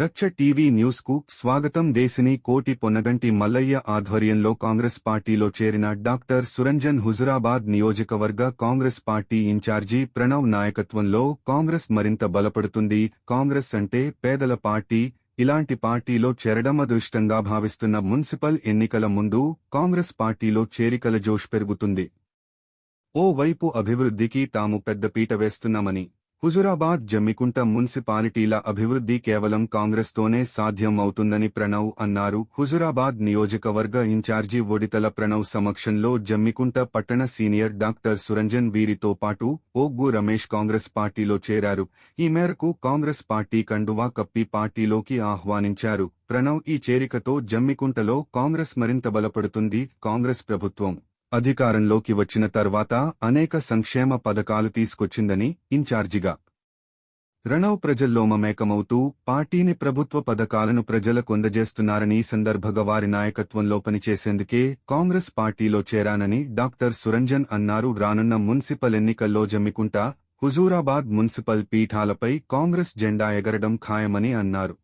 రచ్చ టీవీ న్యూస్కు స్వాగతం దేశిని కోటి పొన్నగంటి మల్లయ్య ఆధ్వర్యంలో కాంగ్రెస్ పార్టీలో చేరిన డాక్టర్ సురంజన్ హుజురాబాద్ నియోజకవర్గ కాంగ్రెస్ పార్టీ ఇన్ఛార్జి ప్రణవ్ నాయకత్వంలో కాంగ్రెస్ మరింత బలపడుతుంది. కాంగ్రెస్ అంటే పేదల పార్టీ. ఇలాంటి పార్టీలో చేరడం అదృష్టంగా భావిస్తున్న మున్సిపల్ ఎన్నికల ముందు కాంగ్రెస్ పార్టీలో చేరికల జోష్ పెరుగుతుంది. ఓ వైపు అభివృద్ధికి తాము పెద్దపీట వేస్తున్నామని హుజురాబాద్ జమ్మికుంట మున్సిపాలిటీల అభివృద్ధి కేవలం కాంగ్రెస్తోనే సాధ్యం అవుతుందని ప్రణవ్ అన్నారు. హుజురాబాద్ నియోజకవర్గ ఇన్ఛార్జి ఒడితల ప్రణవ్ సమక్షంలో జమ్మికుంట పట్టణ సీనియర్ డాక్టర్ సురంజన్ వీరితో పాటు ఓగ్గు రమేష్ కాంగ్రెస్ పార్టీలో చేరారు. ఈ మేరకు కాంగ్రెస్ పార్టీ కండువా కప్పి పార్టీలోకి ఆహ్వానించారు. ప్రణవ్ ఈ చేరికతో జమ్మికుంటలో కాంగ్రెస్ మరింత బలపడుతుంది. కాంగ్రెస్ ప్రభుత్వం అధికారంలోకి వచ్చిన తర్వాత అనేక సంక్షేమ పథకాలు తీసుకొచ్చిందని ఇన్ఛార్జిగా రణవ్ ప్రజల్లో మమేకమవుతూ పార్టీని ప్రభుత్వ పథకాలను ప్రజలకు అందజేస్తున్నారని సందర్భంగా వారి నాయకత్వంలో పనిచేసేందుకే కాంగ్రెస్ పార్టీలో చేరానని డాక్టర్ సురంజన్ అన్నారు. రానున్న మున్సిపల్ ఎన్నికల్లో జమ్మికుంట హుజూరాబాద్ మున్సిపల్ పీఠాలపై కాంగ్రెస్ జెండా ఎగరడం ఖాయమని అన్నారు.